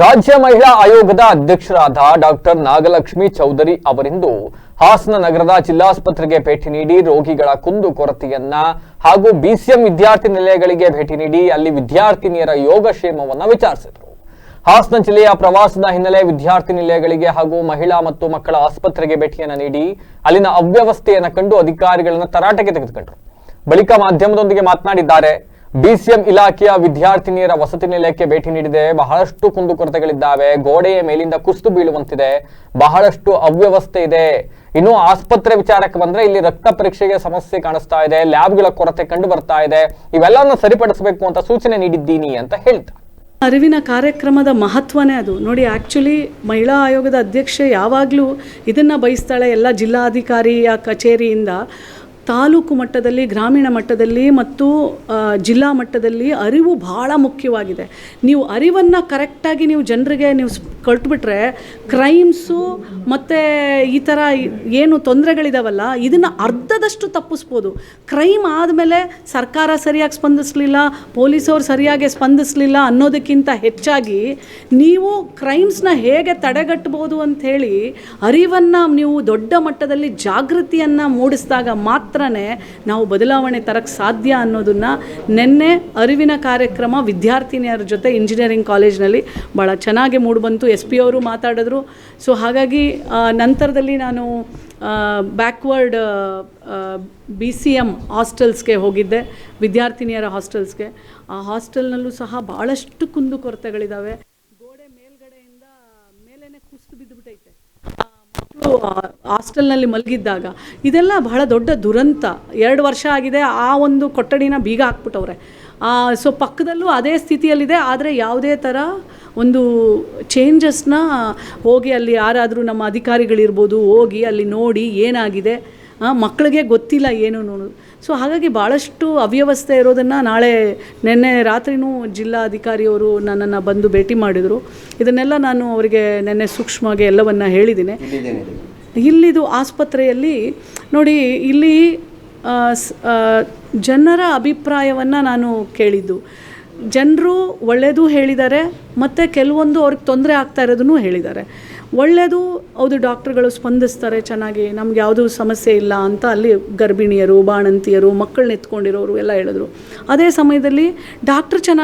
ರಾಜ್ಯ ಮಹಿಳಾ ಆಯೋಗದ ಅಧ್ಯಕ್ಷರಾದ ಡಾಕ್ಟರ್ ನಾಗಲಕ್ಷ್ಮಿ ಚೌಧರಿ ಅವರಿಂದು ಹಾಸನ ನಗರದ ಜಿಲ್ಲಾಸ್ಪತ್ರೆಗೆ ಭೇಟಿ ನೀಡಿ ರೋಗಿಗಳ ಕುಂದು ಕೊರತೆಯನ್ನ ಹಾಗೂ ಬಿಸಿಎಂ ವಿದ್ಯಾರ್ಥಿ ನಿಲಯಗಳಿಗೆ ಭೇಟಿ ನೀಡಿ ಅಲ್ಲಿ ವಿದ್ಯಾರ್ಥಿನಿಯರ ಯೋಗಕ್ಷೇಮವನ್ನು ವಿಚಾರಿಸಿದರು. ಹಾಸನ ಜಿಲ್ಲೆಯ ಪ್ರವಾಸದ ಹಿನ್ನೆಲೆ ವಿದ್ಯಾರ್ಥಿ ನಿಲಯಗಳಿಗೆ ಹಾಗೂ ಮಹಿಳಾ ಮತ್ತು ಮಕ್ಕಳ ಆಸ್ಪತ್ರೆಗೆ ಭೇಟಿಯನ್ನು ನೀಡಿ ಅಲ್ಲಿನ ಅವ್ಯವಸ್ಥೆಯನ್ನು ಕಂಡು ಅಧಿಕಾರಿಗಳನ್ನು ತರಾಟೆಗೆ ತೆಗೆದುಕೊಂಡರು. ಬಳಿಕ ಮಾಧ್ಯಮದೊಂದಿಗೆ ಮಾತನಾಡಿದ್ದಾರೆ ಬಿಸಿಎಂ ಇಲಾಖೆಯ ವಿದ್ಯಾರ್ಥಿನಿಯರ ವಸತಿ ನಿಲಯಕ್ಕೆ ಭೇಟಿ ನೀಡಿದೆ. ಬಹಳಷ್ಟು ಕುಂದುಕೊರತೆಗಳಿದ್ದಾವೆ. ಗೋಡೆಯ ಮೇಲಿಂದ ಕುಸಿದು ಬೀಳುವಂತಿದೆ. ಬಹಳಷ್ಟು ಅವ್ಯವಸ್ಥೆ ಇದೆ. ಇನ್ನು ಆಸ್ಪತ್ರೆ ವಿಚಾರಕ್ಕೆ ಬಂದ್ರೆ ಇಲ್ಲಿ ರಕ್ತ ಪರೀಕ್ಷೆಗೆ ಸಮಸ್ಯೆ ಕಾಣಿಸ್ತಾ ಇದೆ. ಲ್ಯಾಬ್ಗಳ ಕೊರತೆ ಕಂಡು ಬರ್ತಾ ಇದೆ. ಇವೆಲ್ಲವನ್ನು ಸರಿಪಡಿಸಬೇಕು ಅಂತ ಸೂಚನೆ ನೀಡಿದ್ದೀನಿ ಅಂತ ಹೇಳ್ತಾ. ಅರಿವಿನ ಕಾರ್ಯಕ್ರಮದ ಮಹತ್ವನೇ ಅದು. ನೋಡಿ ಆ್ಯಕ್ಚುಲಿ ಮಹಿಳಾ ಆಯೋಗದ ಅಧ್ಯಕ್ಷೆ ಯಾವಾಗಲೂ ಇದನ್ನು ಬಯಸ್ತಾಳೆ. ಎಲ್ಲ ಜಿಲ್ಲಾಧಿಕಾರಿಯ ಕಚೇರಿಯಿಂದ ತಾಲೂಕು ಮಟ್ಟದಲ್ಲಿ, ಗ್ರಾಮೀಣ ಮಟ್ಟದಲ್ಲಿ ಮತ್ತು ಜಿಲ್ಲಾ ಮಟ್ಟದಲ್ಲಿ ಅರಿವು ಭಾಳ ಮುಖ್ಯವಾಗಿದೆ. ನೀವು ಅರಿವನ್ನು ಕರೆಕ್ಟಾಗಿ ನೀವು ಜನರಿಗೆ ನೀವು ಕೊಟ್ಬಿಟ್ರೆ ಕ್ರೈಮ್ಸು ಮತ್ತು ಈ ಥರ ಏನು ತೊಂದರೆಗಳಿದಾವಲ್ಲ, ಇದನ್ನು ಅರ್ಧದಷ್ಟು ತಪ್ಪಿಸ್ಬೋದು. ಕ್ರೈಮ್ ಆದಮೇಲೆ ಸರ್ಕಾರ ಸರಿಯಾಗಿ ಸ್ಪಂದಿಸಲಿಲ್ಲ, ಪೊಲೀಸವ್ರು ಸರಿಯಾಗಿ ಸ್ಪಂದಿಸಲಿಲ್ಲ ಅನ್ನೋದಕ್ಕಿಂತ ಹೆಚ್ಚಾಗಿ ನೀವು ಕ್ರೈಮ್ಸ್ನ ಹೇಗೆ ತಡೆಗಟ್ಟಬಹುದು ಅಂಥೇಳಿ ಅರಿವನ್ನು ನೀವು ದೊಡ್ಡ ಮಟ್ಟದಲ್ಲಿ ಜಾಗೃತಿಯನ್ನು ಮೂಡಿಸಿದಾಗ ಮಾತ್ರನೇ ನಾವು ಬದಲಾವಣೆ ತರಕ್ಕೆ ಸಾಧ್ಯ ಅನ್ನೋದನ್ನು ನಿನ್ನೆ ಅರಿವಿನ ಕಾರ್ಯಕ್ರಮ ವಿದ್ಯಾರ್ಥಿನಿಯರ ಜೊತೆ ಇಂಜಿನಿಯರಿಂಗ್ ಕಾಲೇಜ್ನಲ್ಲಿ ಭಾಳ ಚೆನ್ನಾಗಿ ಮೂಡಿಬಂತು ಎಸ್ ಪಿ ಅವರು ಮಾತಾಡಿದ್ರು. ಸೊ ಹಾಗಾಗಿ ನಂತರದಲ್ಲಿ ನಾನು ಬ್ಯಾಕ್ವರ್ಡ್ ಬಿ ಸಿ ಎಂ ಹಾಸ್ಟೆಲ್ಸ್ಗೆ ಹೋಗಿದ್ದೆ, ವಿದ್ಯಾರ್ಥಿನಿಯರ ಹಾಸ್ಟೆಲ್ಸ್ಗೆ ಆ ಹಾಸ್ಟೆಲ್ನಲ್ಲೂ ಸಹ ಭಾಳಷ್ಟು ಕುಂದುಕೊರತೆಗಳಿದ್ದಾವೆ ಗೋಡೆ ಮೇಲ್ಗಡೆಯಿಂದ ಮೇಲೇನೆ ಕುಸಿದು ಬಿದ್ದುಬಿಟ್ಟೈತೆ ಮಕ್ಕಳು ಹಾಸ್ಟೆಲ್ನಲ್ಲಿ ಮಲಗಿದ್ದಾಗ ಇದೆಲ್ಲ ಬಹಳ ದೊಡ್ಡ ದುರಂತ. ಎರಡು ವರ್ಷ ಆಗಿದೆ, ಆ ಒಂದು ಕೊಠಡಿನ ಬೀಗ ಹಾಕ್ಬಿಟ್ಟವ್ರೆ. ಸೊ ಪಕ್ಕದಲ್ಲೂ ಅದೇ ಸ್ಥಿತಿಯಲ್ಲಿದೆ, ಆದರೆ ಯಾವುದೇ ಥರ ಒಂದು ಚೇಂಜಸ್ನ ಹೋಗಿ ಅಲ್ಲಿ ಯಾರಾದರೂ ನಮ್ಮ ಅಧಿಕಾರಿಗಳಿರ್ಬೋದು, ಹೋಗಿ ಅಲ್ಲಿ ನೋಡಿ ಏನಾಗಿದೆ. ಮಕ್ಕಳಿಗೆ ಗೊತ್ತಿಲ್ಲ ಏನು ಅನ್ನೋದು. ಸೊ ಹಾಗಾಗಿ ಭಾಳಷ್ಟು ಅವ್ಯವಸ್ಥೆ ಇರೋದನ್ನು ನಾಳೆ ನಿನ್ನೆ ರಾತ್ರಿನೂ ಜಿಲ್ಲಾಧಿಕಾರಿಯವರು ನನ್ನನ್ನು ಬಂದು ಭೇಟಿ ಮಾಡಿದರು. ಇದನ್ನೆಲ್ಲ ನಾನು ಅವರಿಗೆ ನಿನ್ನೆ ಸೂಕ್ಷ್ಮವಾಗಿ ಎಲ್ಲವನ್ನು ಹೇಳಿದ್ದೀನಿ. ಇಲ್ಲಿದು ಆಸ್ಪತ್ರೆಯಲ್ಲಿ ನೋಡಿ, ಇಲ್ಲಿ ಜನರ ಅಭಿಪ್ರಾಯವನ್ನು ನಾನು ಕೇಳಿದ್ದು. ಜನರು ಒಳ್ಳೆಯದು ಹೇಳಿದ್ದಾರೆ, ಮತ್ತು ಕೆಲವೊಂದು ಅವ್ರಿಗೆ ತೊಂದರೆ ಆಗ್ತಾ ಇರೋದನ್ನು ಹೇಳಿದ್ದಾರೆ. ಒಳ್ಳೆಯದು ಹೌದು, ಡಾಕ್ಟ್ರುಗಳು ಸ್ಪಂದಿಸ್ತಾರೆ ಚೆನ್ನಾಗಿ, ನಮ್ಗೆ ಯಾವುದೂ ಸಮಸ್ಯೆ ಇಲ್ಲ ಅಂತ ಅಲ್ಲಿ ಗರ್ಭಿಣಿಯರು, ಬಾಣಂತಿಯರು, ಮಕ್ಕಳನ್ನ ಎತ್ಕೊಂಡಿರೋರು ಎಲ್ಲ ಹೇಳಿದ್ರು. ಅದೇ ಸಮಯದಲ್ಲಿ ಡಾಕ್ಟರ್ ಚೆನ್ನಾಗಿ